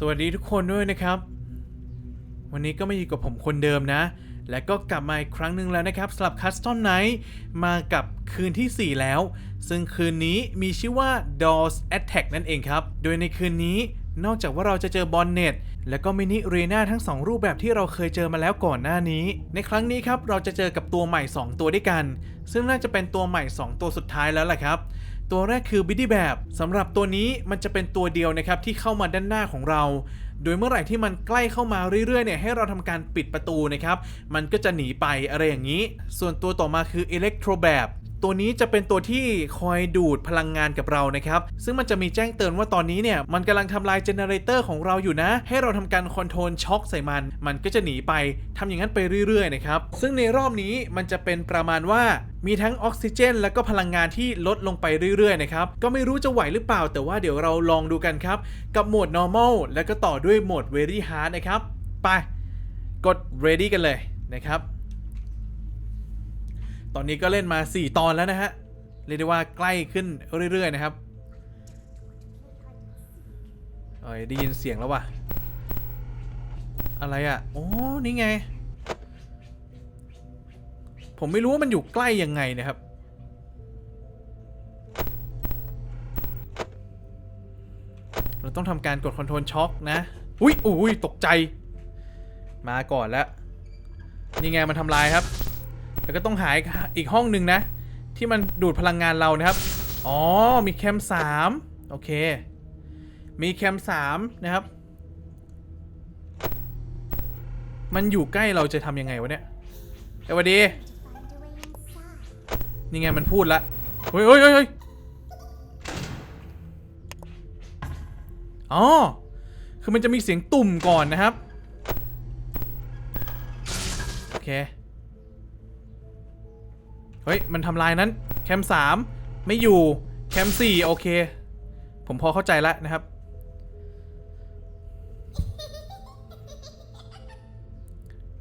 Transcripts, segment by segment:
สวัสดีทุกคนด้วยนะครับ วันนี้ก็มาอยู่กับผมคนเดิมนะ และก็กลับมาอีกครั้งหนึ่งแล้วนะครับสำหรับ Custom Night มากับคืนที่ 4 แล้ว ซึ่งคืนนี้มีชื่อว่า Dolls Attack นั่นเองครับ โดยในคืนนี้นอกจากว่าเราจะเจอบอลเน็ตและก็มินิเรนาทั้ง 2 รูปแบบที่เราเคยเจอมาแล้วก่อนหน้านี้ ในครั้งนี้ครับเราจะเจอกับตัวใหม่ 2 ตัวด้วยกัน ซึ่งน่าจะเป็นตัวใหม่ 2 ตัวสุดท้ายแล้วแหละครับ ตัวแรกคือบิดดี้แบบสำหรับตัวนี้มันจะเป็นตัวเดียวนะครับที่เข้ามาด้านหน้าของเรา โดยเมื่อไหร่ที่มันใกล้เข้ามาเรื่อยๆเนี่ยให้เราทำการปิดประตูนะครับ มันก็จะหนีไปอะไรอย่างนี้ ส่วนตัวต่อมาคืออิเล็กโทรแบบ ตัวนี้จะเป็นตัวที่คอยดูดพลังงานกับเรานะครับ ซึ่งมันจะมีแจ้งเตือนว่าตอนนี้เนี่ยมันกำลังทำลายเจเนเรเตอร์ของเราอยู่นะ ให้เราทำการคอนโทรลช็อคใส่มัน มันก็จะหนีไปทำอย่างนั้นไปเรื่อยๆนะครับ ซึ่งในรอบนี้มันจะเป็นประมาณว่ามีทั้งออกซิเจน และก็พลังงานที่ลดลงไปเรื่อยๆนะครับ ก็ไม่รู้จะไหวหรือเปล่า แต่ว่าเดี๋ยวเราลองดูกันครับ กับโหมด normal แล้วก็ต่อด้วยโหมด very hard นะครับ ไป กด ready กันเลยนะครับ ตอนนี้ก็เล่นมา 4 ตอนแล้วนะฮะ เรียกได้ว่าใกล้ขึ้นเรื่อยๆนะครับเอ้ยได้ยินเสียงแล้วว่ะ อะไรอะ โอ้ นี่ไง ผมไม่รู้ว่ามันอยู่ใกล้ยังไงนะครับ เราต้องทำการกดคอนโทรลช็อคนะ อุ้ยอุ้ยตกใจ มาก่อนแล้ว นี่ไงมันทำลายครับ แล้วก็ต้องหาอีกอีกห้องหนึ่งนะ ที่มันดูดพลังงานเรานะครับ อ๋อ มีแคม3โอเค มีแคม3นะครับ มันอยู่ใกล้เราจะทำยังไงวะเนี่ยเอ้ยหวัสดีนี่ไงมันพูดละเฮ้ยเฮ้ยเฮ้ยอ๋อ คือมันจะมีเสียงตุ่มก่อนนะครับ โอเค เฮ้ย มันทำลายนั้น แคม3ไม่อยู่ แคม4โอเค ผมพอเข้าใจแล้วนะครับ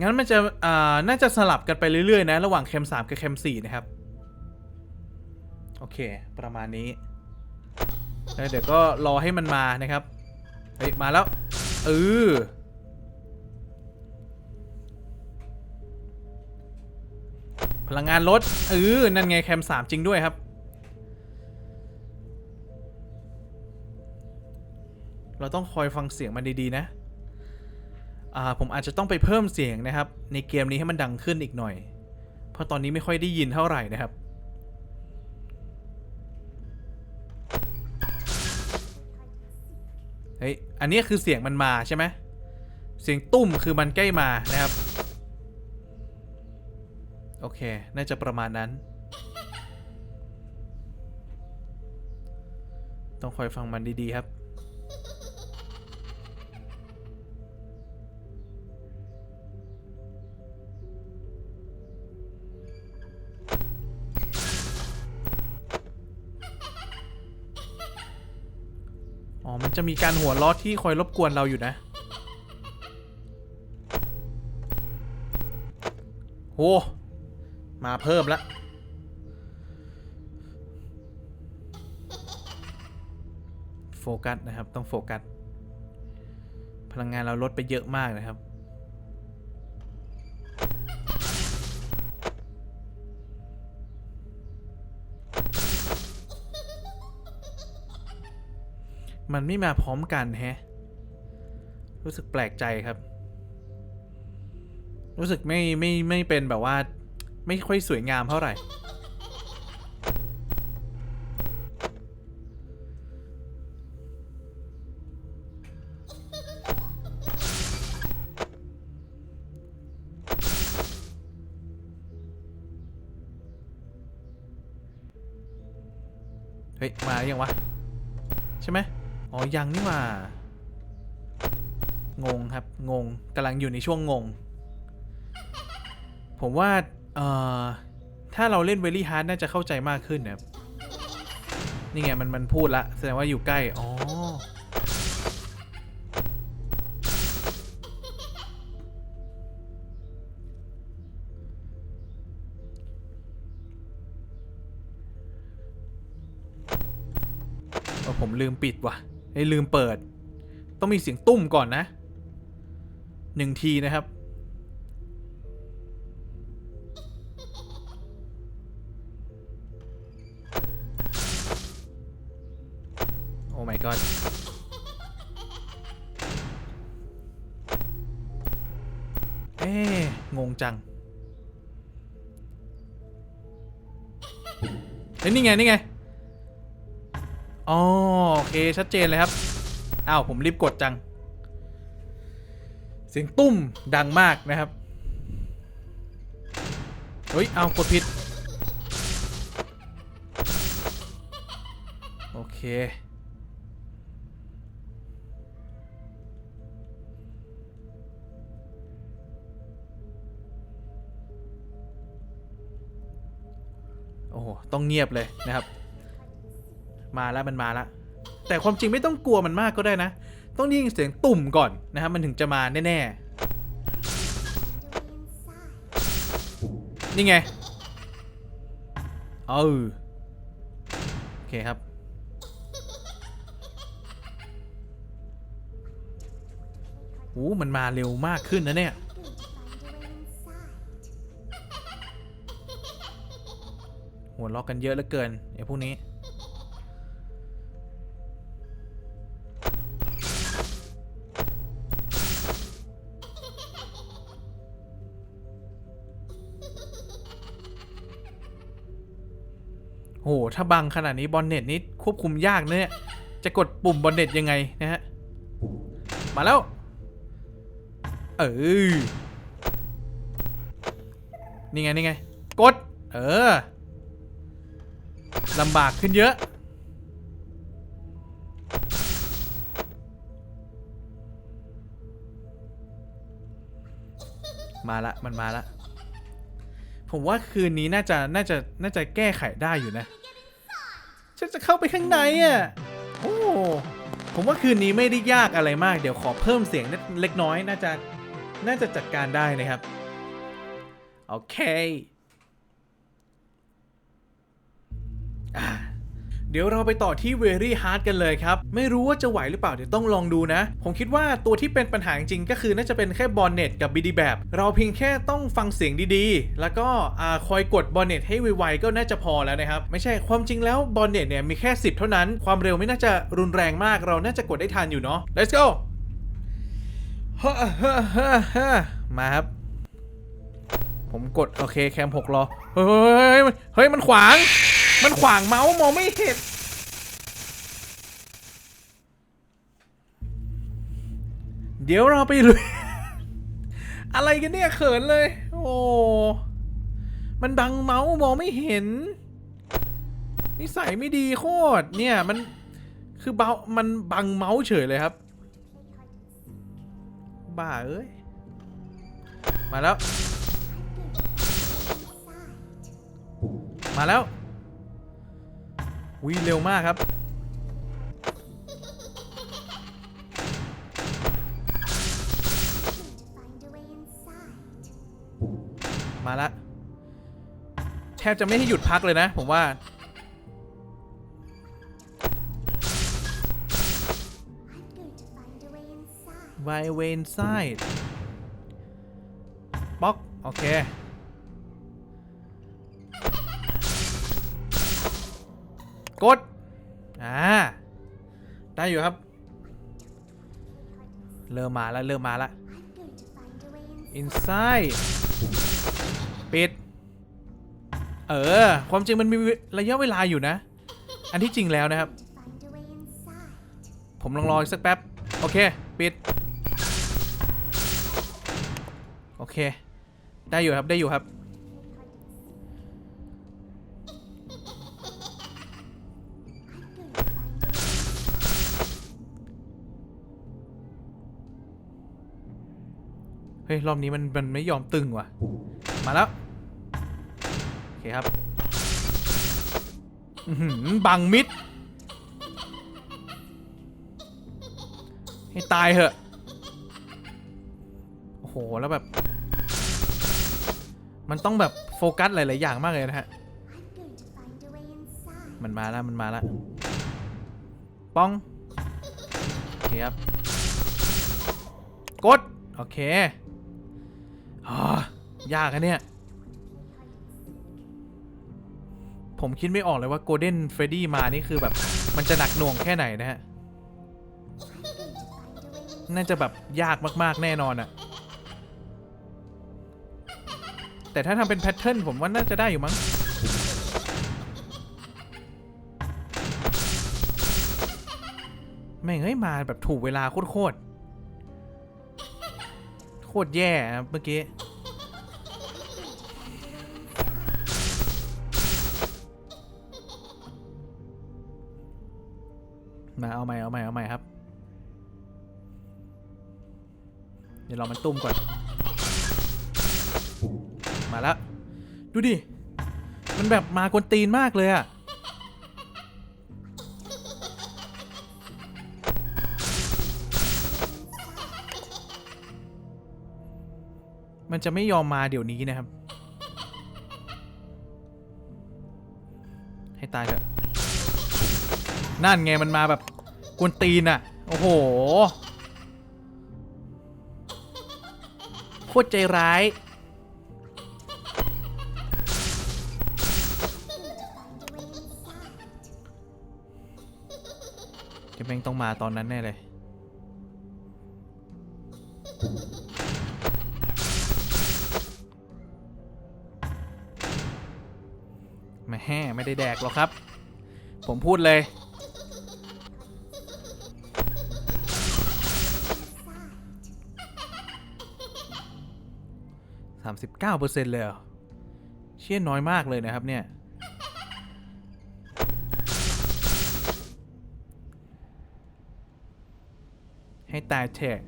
งั้นมันจะ อ่า น่าจะสลับกันไปเรื่อย ๆ นะ ระหว่างแคม3กับแคม4นะครับ โอเค ประมาณนี้แล้วเดี๋ยวก็รอให้มันมานะครับ เฮ้ย มาแล้ว เออ พลังงานลดเออนั่นไงแคม3จริงด้วยครับ เราต้องคอยฟังเสียงมันดีๆนะอ่าผมอาจจะต้องไปเพิ่มเสียงนะครับ ในเกมนี้ให้มันดังขึ้นอีกหน่อย เพราะตอนนี้ไม่ค่อยได้ยินเท่าไหร่นะครับเฮ้ยอันนี้คือเสียงมันมาใช่ไหมเสียงตุ้มคือมันใกล้มานะครับ โอเค น่าจะประมาณนั้น ต้องคอยฟังมันดี ๆ ครับ อ๋อ มันจะมีการหัวเราะที่คอยรบกวนเราอยู่นะโห มาเพิ่มแล้วโฟกัสนะครับ ต้องโฟกัส พลังงานเราลดไปเยอะมากนะครับ มันไม่มาพร้อมกันแฮะ รู้สึกแปลกใจครับ รู้สึกไม่ไม่ไม่เป็นแบบว่า ไม่ค่อยสวยงามเท่าไหร่ เฮ้ย มาหรือยังวะ ใช่ไหมอ๋อ ยังนี่หว่างงครับ งงกำลังอยู่ในช่วงงง ผมว่า เอ่อ ถ้าเราเล่นเวลี่ฮาร์ดน่าจะเข้าใจมากขึ้นนะครับ นี่ไงมันมันพูดละ แสดงว่าอยู่ใกล้ อ๋อ ผมลืมปิดว่ะไอ้ลืมเปิด ต้องมีเสียงตุ้มก่อนนะหนึ่งทีนะครับ เอ๊ะงงจังเฮ้ยนี่ไง นี่ไง อ๋อ โอเค ชัดเจนเลยครับ อ้าว ผมรีบกดจัง เสียงตุ้มดังมากนะครับ เฮ้ย เอากดผิด โอเค อ้โหต้องเงียบเลยนะครับ มาแล้วมันมาแล้วแต่ความจริงไม่ต้องกลัวมันมากก็ได้นะ ต้องได้ยินเสียงตุ่มก่อนนะครับมันถึงจะมาแน่ๆ นี่ไงเออโอเคครับโอ้มันมาเร็วมากขึ้นนะเนี่ย หัวล็อกกันเยอะเหลือเกินไอ้พวกนี้ โห ถ้าบังขนาดนี้บอลเน็ตนี้ควบคุมยากนะเนี่ย จะกดปุ่มบอลเน็ตยังไงนะฮะ มาแล้ว เออ นี่ไง นี่ไง กด เออ ลำบากขึ้นเยอะ มาละมันมาละ ผมว่าคืนนี้น่าจะน่าจะน่าจะแก้ไขได้อยู่นะ ฉันจะเข้าไปข้างในอะ โอ้ผมว่าคืนนี้ไม่ได้ยากอะไรมาก เดี๋ยวขอเพิ่มเสียงเล็กน้อยน่าจะน่าจะจัดการได้นะครับ โอเค เดี๋ยวเราไปต่อที่ Very Hard กันเลยครับ ไม่รู้ว่าจะไหวหรือเปล่า เดี๋ยวต้องลองดูนะ ผมคิดว่าตัวที่เป็นปัญหาจริงก็คือน่าจะเป็นแค่บอลเน็ตกับ BD แบบ เราเพียงแค่ต้องฟังเสียงดีๆ แล้วก็คอยกดบอลเน็ตให้ไวๆก็น่าจะพอแล้วนะครับ ไม่ใช่ความจริงแล้วบอลเน็ตเนี่ยมีแค่ 10 เท่านั้น ความเร็วไม่น่าจะรุนแรงมาก เราน่าจะกดได้ทันอยู่เนาะ let's go เฮ้อเฮ้อเฮ้อเฮ้อมาครับ ผมกด โอเค แคม6รอ เฮ้ย เฮ้ย มันขวาง มันขวางเมาส์มองไม่เห็น เดี๋ยวเราไปลุย อะไรกันเนี่ยเขินเลย โอ้ มันบังเมาส์มองไม่เห็น นิสัยไม่ดีโคตร เนี่ยมัน คือเบา มันบังเมาส์เฉยเลยครับ บ้าเอ้ย มาแล้ว มาแล้ว วิเร็วมากครับ มาละแทบจะไม่ให้หยุดพักเลยนะ ผมว่าไวเวนไซด์ป๊อก โอเค กด อ่า ได้อยู่ครับ เริ่มมาแล้ว เริ่มมาแล้ว inside ปิด เออ ความจริงมันมีระยะเวลาอยู่นะ อันที่จริงแล้วนะครับ ผมลองรออีกสักแป๊บ โอเค ปิด โอเค ได้อยู่ครับ ได้อยู่ครับ เฮ้ย รอบนี้มันมันไม่ยอมตึงว่ะ มาแล้ว โอเคครับหืบังมิด ให้ตายเหอะ โอ้โห แล้วแบบ มันต้องแบบโฟกัสหลาย ๆ อย่างมากเลยนะฮะ มันมาแล้ว มันมาแล้ว ป้อง โอเคครับ กด โอเค ยากอะเนี่ย ผมคิดไม่ออกเลยว่าโกลเด้นเฟรดดี้มานี่คือแบบ มันจะหนักหน่วงแค่ไหนนะฮะ น่าจะแบบยากมาก ๆ แน่นอนอะแต่ถ้าทำเป็นแพทเทิร์นผมว่าน่าจะได้อยู่มั้งแม่งเฮ้ยมาแบบถูกเวลาโคตร โคตรแย่เมื่อกี้ มาเอาใหม่เอาใหม่เอาใหม่ครับ เดี๋ยวเรามันตุ้มก่อน มาแล้ว ดูดิ มันแบบมากวนตีนมากเลยอะ มันจะไม่ยอมมาเดี๋ยวนี้นะครับ ให้ตายเถอะนั่นไงมันมาแบบกวนตีนอะโอ้โหโคตรใจร้ายแกแม่งต้องมาตอนนั้นแน่เลย ไม่แห่ไม่ได้แดกหรอกครับ ผมพูดเลยสามสิบเก้าเปอร์เซ็นต์เลยเหรอเชี่ยน้อยมากเลยนะครับเนี่ย ให้ตายเถอะ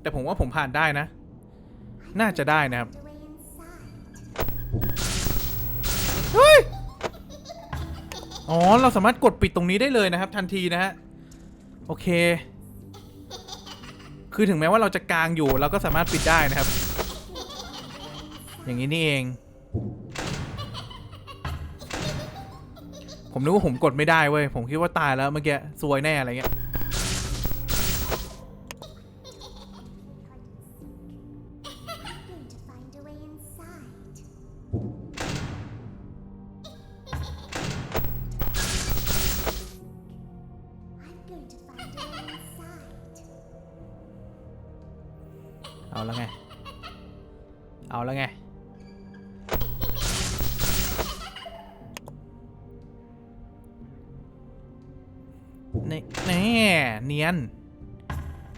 แต่ผมว่าผมผ่านได้นะ น่าจะได้นะครับ เฮ้ย อ๋อ เราสามารถกดปิดตรงนี้ได้เลยนะครับ ทันทีนะฮะ โอเค คือถึงแม้ว่าเราจะกลางอยู่ เราก็สามารถปิดได้นะครับ อย่างนี้นี่เอง ผมนึกว่าผมกดไม่ได้เว้ย ผมคิดว่าตายแล้วเมื่อกี้ซวยแน่อะไรเงี้ย นี่แน่เนียน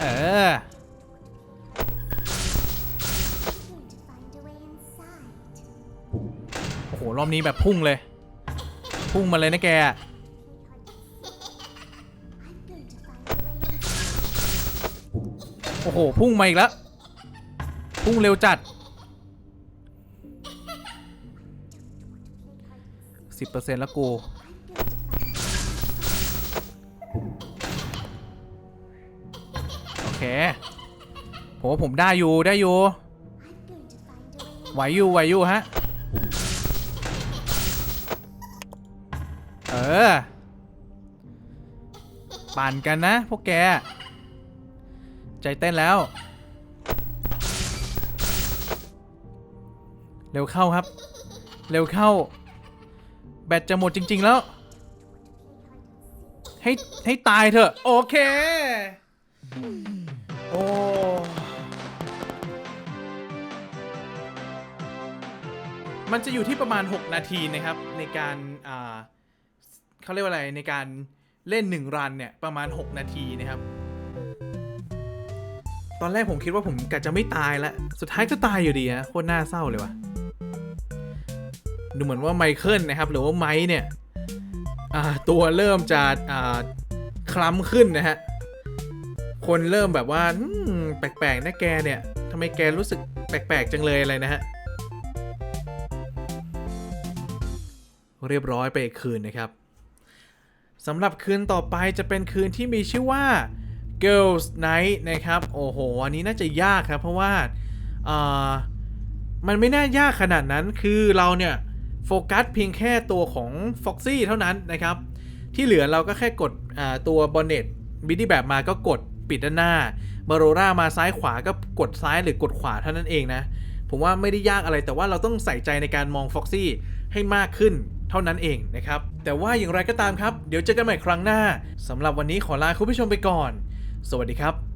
เออ โอ้โห รอบนี้แบบพุ่งเลย พุ่งมาเลยนะแก โอ้โห พุ่งมาอีกแล้ว พุ่งเร็วจัดสิบเปอร์เซ็นต์แล้วกู ผมว่าผมได้อยู่ได้อยู่ไหวอยู่ไหวอยู่ฮะ เออ ปั่นกันนะพวกแก ใจเต้นแล้ว เร็วเข้าครับ เร็วเข้า แบตจะหมดจริง ๆ แล้ว ให้ให้ตายเถอะ โอเค โอ้มันจะอยู่ที่ประมาณ 6 นาทีนะครับ ในการอ่าเขาเรียกว่าอะไรในการเล่น 1 รันเนี่ย ประมาณ 6 นาทีนะครับ ตอนแรกผมคิดว่าผมกะจะไม่ตายแล้ว สุดท้ายก็ตายอยู่ดีนะโคตรน่าเศร้าเลยว่ะ ดูเหมือนว่าไมเคิลนะครับ หรือว่าไมค์เนี่ยตัวเริ่มจะคล้ำขึ้นนะฮะ คนเริ่มแบบว่าแปลกๆนะแกเนี่ยทำไมแกรู้สึกแปลกๆจังเลยอะไรนะฮะ เรียบร้อยไปอีกคืนนะครับสำหรับคืนต่อไปจะเป็นคืนที่มีชื่อว่า Girls Night นะครับ โอ้โห อันนี้น่าจะยากครับ เพราะว่าามันไม่น่ายากขนาดนั้นคือเราเนี่ย โฟกัสเพียงแค่ตัวของ Foxy เท่านั้นนะครับ ที่เหลือเราก็แค่กดตัวบอนเน็ตบิดดี้แบบมาก็กด ปิดด้านหน้าบาโรรามาซ้ายขวาก็กดซ้ายหรือกดขวาเท่านั้นเองนะ ผมว่าไม่ได้ยากอะไรแต่ว่าเราต้องใส่ใจในการมองฟ็อกซี่ให้มากขึ้นเท่านั้นเองนะครับ แต่ว่าอย่างไรก็ตามครับ เดี๋ยวเจอกันใหม่ครั้งหน้าสำหรับวันนี้ขอลาคุณผู้ชมไปก่อน สวัสดีครับ